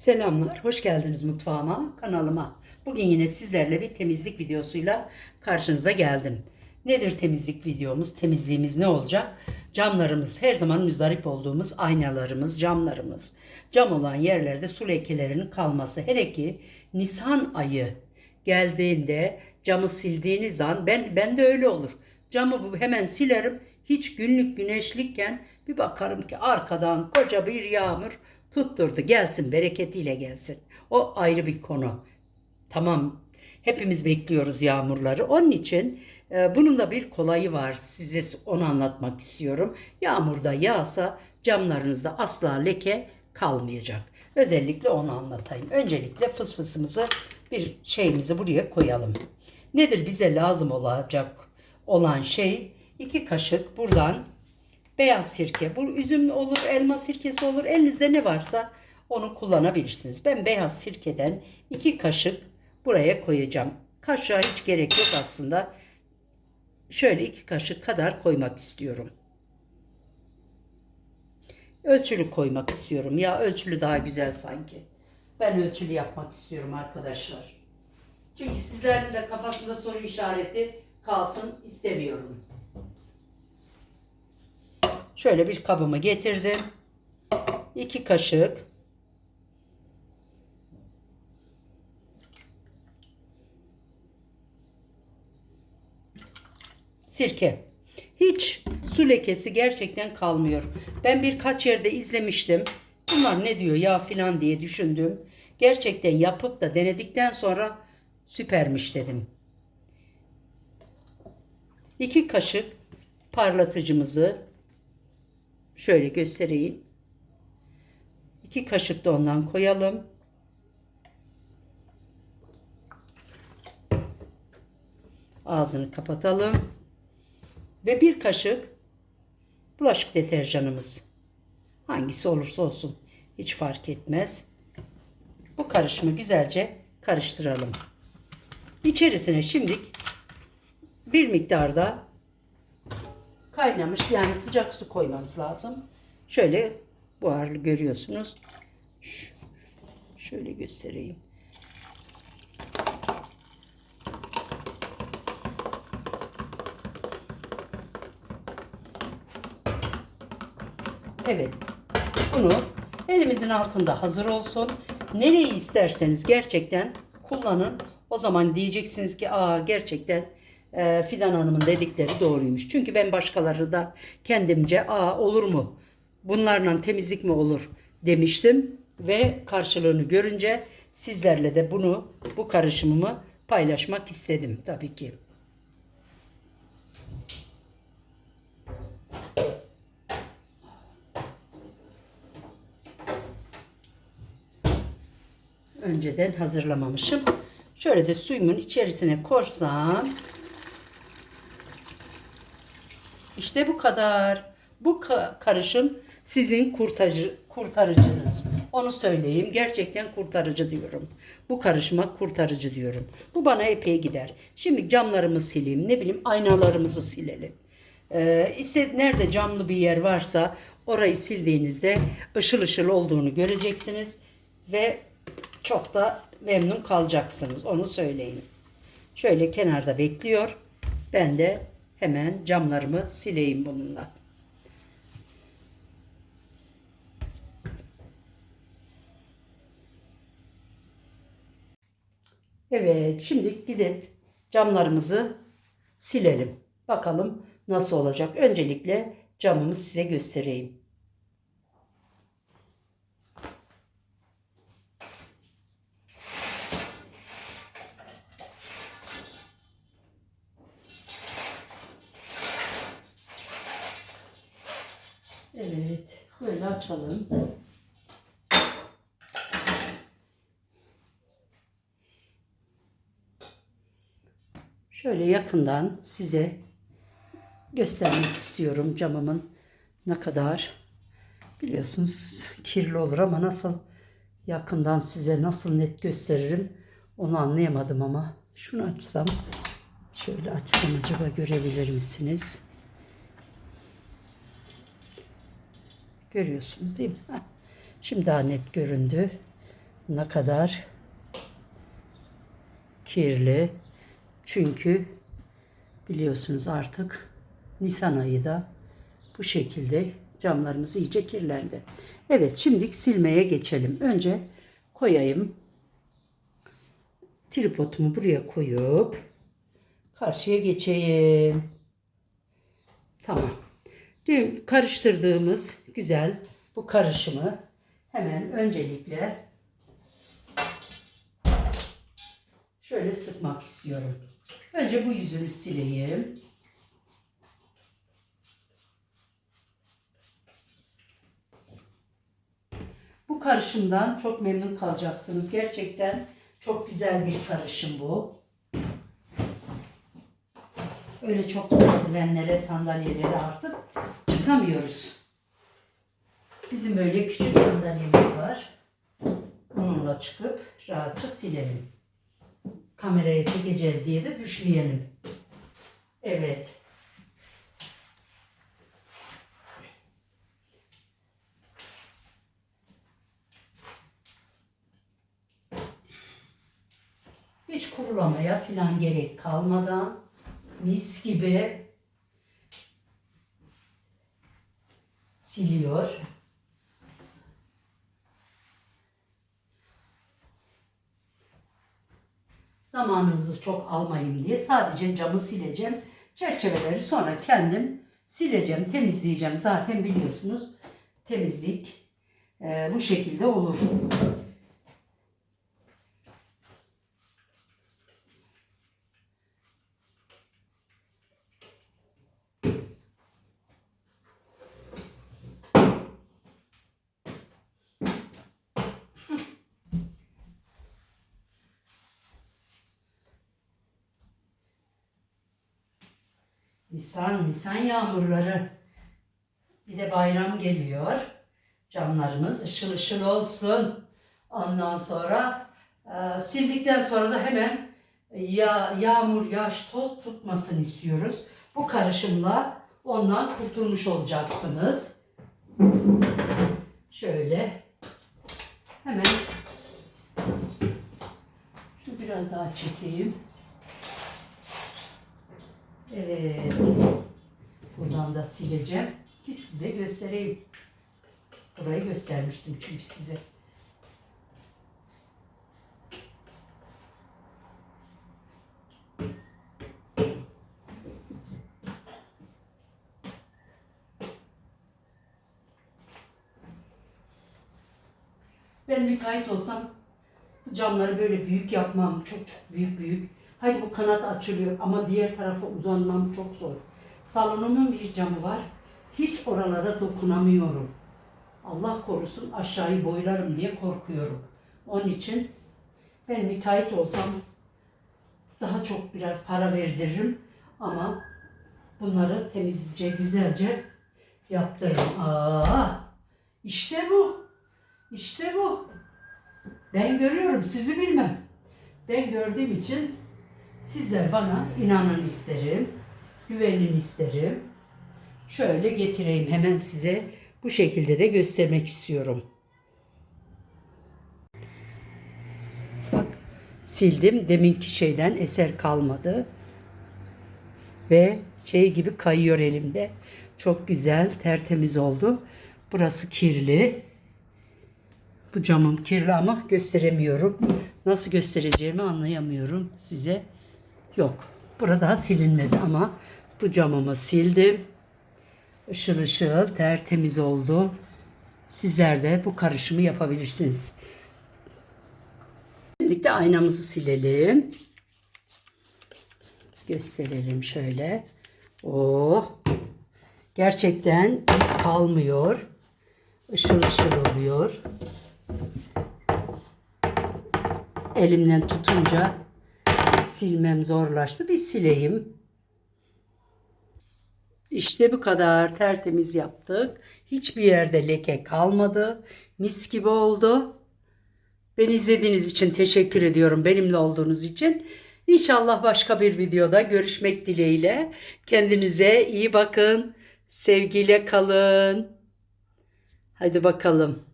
Selamlar, hoş geldiniz mutfağıma, kanalıma. Bugün yine sizlerle bir temizlik videosuyla karşınıza geldim. Nedir temizlik videomuz? Temizliğimiz ne olacak? Camlarımız, her zaman müzdarip olduğumuz aynalarımız, camlarımız. Cam olan yerlerde su lekelerinin kalması. Hele ki Nisan ayı geldiğinde camı sildiğiniz an, ben, ben de öyle olur. Camı hemen silerim. Hiç günlük güneşlikken bir bakarım ki arkadan koca bir yağmur tutturdu. Gelsin bereketiyle gelsin. O ayrı bir konu. Tamam hepimiz bekliyoruz yağmurları. Onun için e, bunun da bir kolayı var. Size onu anlatmak istiyorum. Yağmurda yağsa camlarınızda asla leke kalmayacak. Özellikle onu anlatayım. Öncelikle fısfısımızı bir şeyimizi buraya koyalım. Nedir bize lazım olacak olan şey? iki kaşık buradan beyaz sirke. Bu üzüm olur, elma sirkesi olur. Elinizde ne varsa onu kullanabilirsiniz. Ben beyaz sirkeden iki kaşık buraya koyacağım. Kaşığa hiç gerek yok aslında. Şöyle iki kaşık kadar koymak istiyorum. Ölçülü koymak istiyorum. Ya ölçülü daha güzel sanki. Ben ölçülü yapmak istiyorum arkadaşlar. Çünkü sizlerin de kafasında soru işareti kalsın istemiyorum. Şöyle bir kabımı getirdim. 2 kaşık sirke. Hiç su lekesi gerçekten kalmıyor. Ben birkaç yerde izlemiştim. Bunlar ne diyor ya filan diye düşündüm. Gerçekten yapıp da denedikten sonra süpermiş dedim. 2 kaşık parlatıcımızı Şöyle göstereyim. 2 kaşık da ondan koyalım. Ağzını kapatalım. Ve bir kaşık bulaşık deterjanımız. Hangisi olursa olsun hiç fark etmez. Bu karışımı güzelce karıştıralım. İçerisine şimdilik bir miktarda kaynamış yani sıcak su koymamız lazım. Şöyle buharlı görüyorsunuz. Şöyle göstereyim. Evet. Bunu elimizin altında hazır olsun. Nereyi isterseniz gerçekten kullanın. O zaman diyeceksiniz ki aa gerçekten e, Fidan Hanım'ın dedikleri doğruymuş. Çünkü ben başkaları da kendimce aa olur mu? Bunlarla temizlik mi olur demiştim ve karşılığını görünce sizlerle de bunu bu karışımımı paylaşmak istedim tabii ki. Önceden hazırlamamışım. Şöyle de suyumun içerisine korsam İşte bu kadar. Bu ka- karışım sizin kurtarıcı, kurtarıcınız. Onu söyleyeyim. Gerçekten kurtarıcı diyorum. Bu karışıma kurtarıcı diyorum. Bu bana epey gider. Şimdi camlarımı sileyim. Ne bileyim aynalarımızı silelim. Ee, iste, nerede camlı bir yer varsa orayı sildiğinizde ışıl ışıl olduğunu göreceksiniz. Ve çok da memnun kalacaksınız. Onu söyleyeyim. Şöyle kenarda bekliyor. Ben de hemen camlarımı sileyim bununla. Evet, şimdi gidip camlarımızı silelim. Bakalım nasıl olacak. Öncelikle camımı size göstereyim. Evet, böyle açalım. Şöyle yakından size göstermek istiyorum camımın ne kadar biliyorsunuz kirli olur ama nasıl yakından size nasıl net gösteririm onu anlayamadım ama şunu açsam şöyle açsam acaba görebilir misiniz? Görüyorsunuz değil mi? Şimdi daha net göründü. ne kadar kirli. Çünkü biliyorsunuz artık Nisan ayı da bu şekilde camlarımız iyice kirlendi. Evet şimdi silmeye geçelim. Önce koyayım. Tripodumu buraya koyup karşıya geçeyim. Tamam. Dün karıştırdığımız güzel bu karışımı hemen öncelikle şöyle sıkmak istiyorum. Önce bu yüzünü sileyim. Bu karışımdan çok memnun kalacaksınız. Gerçekten çok güzel bir karışım bu. Öyle çok merdivenlere, sandalyelere artık çıkamıyoruz. Bizim böyle küçük sandalyemiz var. Onunla çıkıp rahatça silelim. Kameraya çekeceğiz diye de düşmeyelim. Evet. Hiç kurulamaya falan gerek kalmadan mis gibi siliyor. Zamanınızı çok almayayım diye sadece camı sileceğim. Çerçeveleri sonra kendim sileceğim, temizleyeceğim. Zaten biliyorsunuz temizlik e, bu şekilde olur. Nisan, Nisan yağmurları. Bir de bayram geliyor. Camlarımız ışıl ışıl olsun. Ondan sonra e, sildikten sonra da hemen ya, yağmur, yağış, toz tutmasını istiyoruz. Bu karışımla ondan kurtulmuş olacaksınız. Şöyle hemen şu biraz daha çekeyim. Evet. Buradan da sileceğim ki size göstereyim. Burayı göstermiştim çünkü size. Ben müteahhit olsam camları böyle büyük yapmam. Çok çok büyük büyük. Hayır bu kanat açılıyor ama diğer tarafa uzanmam çok zor. Salonumun bir camı var. Hiç oralara dokunamıyorum. Allah korusun aşağıyı boylarım diye korkuyorum. Onun için ben müteahhit olsam daha çok biraz para verdiririm ama bunları temizce güzelce yaptırırım. Aa, işte bu. İşte bu. Ben görüyorum, sizi bilmem. Ben gördüğüm için sizler bana inanın isterim, güvenin isterim. Şöyle getireyim hemen size bu şekilde de göstermek istiyorum. Bak sildim. Deminki şeyden eser kalmadı. Ve şey gibi kayıyor elimde. Çok güzel, tertemiz oldu. Burası kirli. Bu camım kirli ama gösteremiyorum. Nasıl göstereceğimi anlayamıyorum size. Yok. Burada silinmedi ama bu camımı sildim. Işıl ışıl tertemiz oldu. Sizler de bu karışımı yapabilirsiniz. Birlikte aynamızı silelim. Gösterelim şöyle. Oh. Gerçekten iz kalmıyor. Işıl ışıl oluyor. Elimden tutunca silmem zorlaştı. Bir sileyim. İşte bu kadar tertemiz yaptık. Hiçbir yerde leke kalmadı. Mis gibi oldu. Beni izlediğiniz için teşekkür ediyorum. Benimle olduğunuz için. İnşallah başka bir videoda görüşmek dileğiyle. Kendinize iyi bakın. Sevgiyle kalın. Hadi bakalım.